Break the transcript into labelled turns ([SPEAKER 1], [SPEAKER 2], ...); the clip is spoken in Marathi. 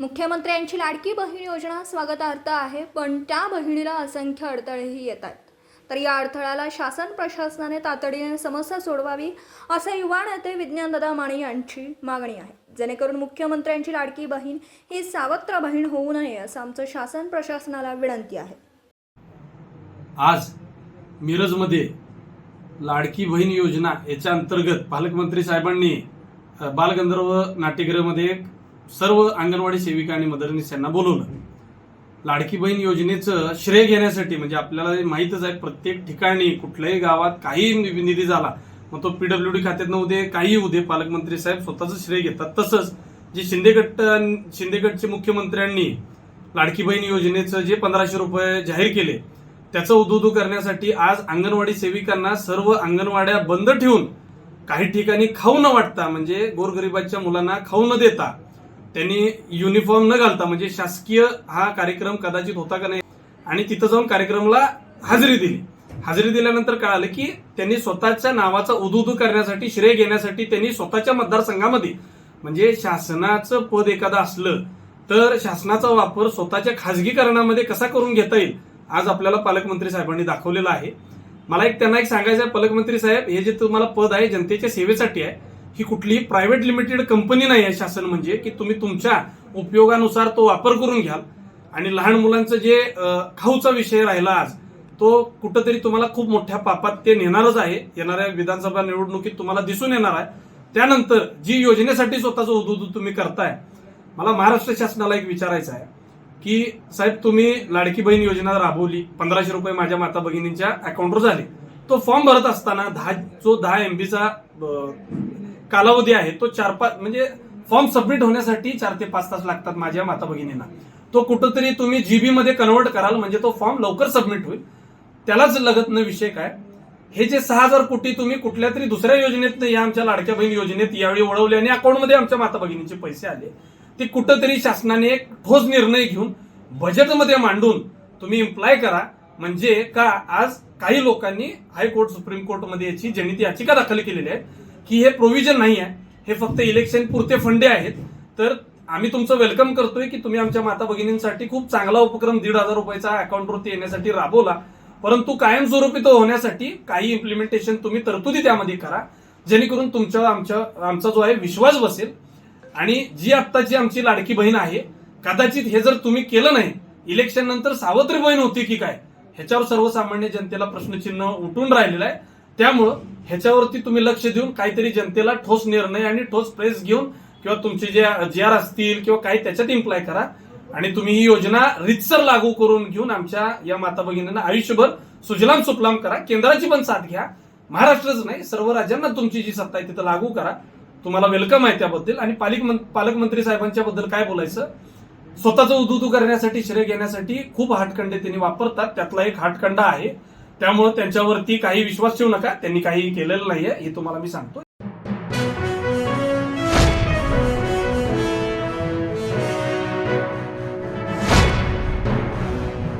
[SPEAKER 1] मुख्यमंत्र्यांची लाडकी बहीण योजना स्वागतार्थ आहे पण त्या बहिणीला असंख्य अडथळेही येत आहेत तर या अडथळ्याला शासन प्रशासनाने तातडीने समस्या सोडवावी असे युवा नेते विज्ञानदादा माने यांची मागणी आहे. जेणेकरून मुख्यमंत्र्यांची लाडकी बहीण ही सावत्र बहीण होऊ नये असं आमचं शासन प्रशासनाला विनंती आहे.
[SPEAKER 2] आज मिरजमध्ये लाडकी बहीण योजना याच्या अंतर्गत पालकमंत्री साहेबांनी बालगंधर्व नाट्यगृहामध्ये एक सर्व अंगणवाडी सेविका आणि मदरनीस यांना बोलवलं. लाडकी बहीण योजनेचं श्रेय घेण्यासाठी म्हणजे आपल्याला माहीतच आहे प्रत्येक ठिकाणी कुठल्याही गावात काही नि- निधी झाला मग तो पीडब्ल्यू डी खात्यात उदे काही उदे पालकमंत्री साहेब स्वतःचं श्रेय घेतात. तसंच जे शिंदेगट शिंदेगडचे मुख्यमंत्र्यांनी लाडकी बहीण योजनेचं जे पंधराशे रुपये जाहीर केले त्याचं उदुदू करण्यासाठी आज अंगणवाडी सेविकांना सर्व अंगणवाड्या बंद ठेवून काही ठिकाणी खाऊ न वाटता म्हणजे गोरगरिबाच्या मुलांना खाऊ न देता त्यांनी युनिफॉर्म न घालता म्हणजे शासकीय हा कार्यक्रम कदाचित होता का नाही आणि तिथं जाऊन कार्यक्रमाला हजेरी दिली. हजेरी दिल्यानंतर कळालं की त्यांनी स्वतःच्या नावाचा उदुदू करण्यासाठी श्रेय घेण्यासाठी त्यांनी स्वतःच्या मतदारसंघामध्ये म्हणजे शासनाचं पद एखादं असलं तर शासनाचा वापर स्वतःच्या खाजगीकरणामध्ये कसा करून घेता येईल आज आपल्याला पालकमंत्री साहेबांनी दाखवलेला आहे. मला एक त्यांना एक सांगायचं आहे पालकमंत्री साहेब हे जे तुम्हाला पद आहे जनतेच्या सेवेसाठी आहे ही कुठलीही प्रायव्हेट लिमिटेड कंपनी नाही आहे शासन म्हणजे की तुम्ही तुमच्या उपयोगानुसार तो वापर करून घ्याल. आणि लहान मुलांचं जे खाऊचा विषय राहिला आज तो कुठंतरी तुम्हाला खूप मोठ्या पापात ते नेणारच आहे. येणाऱ्या विधानसभा निवडणुकीत तुम्हाला दिसून येणार आहे. त्यानंतर जी योजनेसाठी स्वतःचं उदुदू तुम्ही करताय मला महाराष्ट्र शासनाला एक विचारायचं आहे की साहेब तुम्ही लाडकी बहीण योजना राबवली पंधराशे रुपये माझ्या माता भगिनींच्या अकाउंटवर झाले. तो फॉर्म भरत असताना दहा जो दहा एमबीचा कालावधी आहे तो चार पाच म्हणजे फॉर्म सबमिट होण्यासाठी चार ते पाच तास लागतात माझ्या माता भगिनींना. तो कुठंतरी तुम्ही जीबी मध्ये कन्वर्ट कराल म्हणजे तो फॉर्म लवकर सबमिट होईल. त्यालाच लगत न विषय काय? हे जे सहा हजार कोटी तुम्ही कुठल्या तरी दुसऱ्या योजनेत या आमच्या लाडक्या बहीण योजनेत यावेळी वळवले आणि अकाउंटमध्ये आमच्या माता भगिनीचे पैसे आले ते कुठंतरी शासनाने एक ठोस निर्णय घेऊन बजेटमध्ये मांडून तुम्ही इम्प्लाय करा. म्हणजे का आज काही लोकांनी हायकोर्ट सुप्रीम कोर्टमध्ये याची जनित याचिका दाखल केलेली आहे. की हे प्रोव्हिजन नाही आहे. हे फक्त इलेक्शन पुरते फंडे आहेत. तर आम्ही तुमचं वेलकम करतोय की तुम्ही आमच्या माता भगिनींसाठी खूप चांगला उपक्रम दीड हजार रुपयाचा अकाउंटवरती येण्यासाठी राबवला. परंतु कायमस्वरूपी तो होण्यासाठी काही इम्प्लिमेंटेशन तुम्ही तरतुदी त्यामध्ये करा. जेणेकरून तुमच्या आमच्या आमचा जो आहे विश्वास बसेल. आणि जी आत्ताची आमची लाडकी बहीण आहे कदाचित हे जर तुम्ही केलं नाही इलेक्शन नंतर सावत्री बहीण होती की काय ह्याच्यावर सर्वसामान्य जनतेला प्रश्नचिन्ह उठून राहिलेलं आहे. त्यामुळं ह्याच्यावरती तुम्ही लक्ष देऊन काहीतरी जनतेला ठोस निर्णय आणि ठोस प्रेस घेऊन किंवा तुमचे जे जी आर असतील किंवा काही त्याच्यात इम्प्लाय करा. आणि तुम्ही ही योजना रितसर लागू करून घेऊन आमच्या या माता भगिनींना आयुष्यभर सुजलाम सुफलाम करा. केंद्राची पण साथ घ्या. महाराष्ट्रच नाही सर्व राज्यांना तुमची जी सत्ता आहे तिथं लागू करा. तुम्हाला वेलकम आहे त्याबद्दल. आणि पालिक पालकमंत्री साहेबांच्या बद्दल काय बोलायचं? स्वतःचं उदुदू करण्यासाठी श्रेय घेण्यासाठी खूप हाटखंडे त्यांनी वापरतात. त्यातला एक हाटखंडा आहे. त्यामुळे त्यांच्यावरती काही विश्वास ठेवू नका. त्यांनी काही केलेलं नाहीये हे तुम्हाला मी सांगतो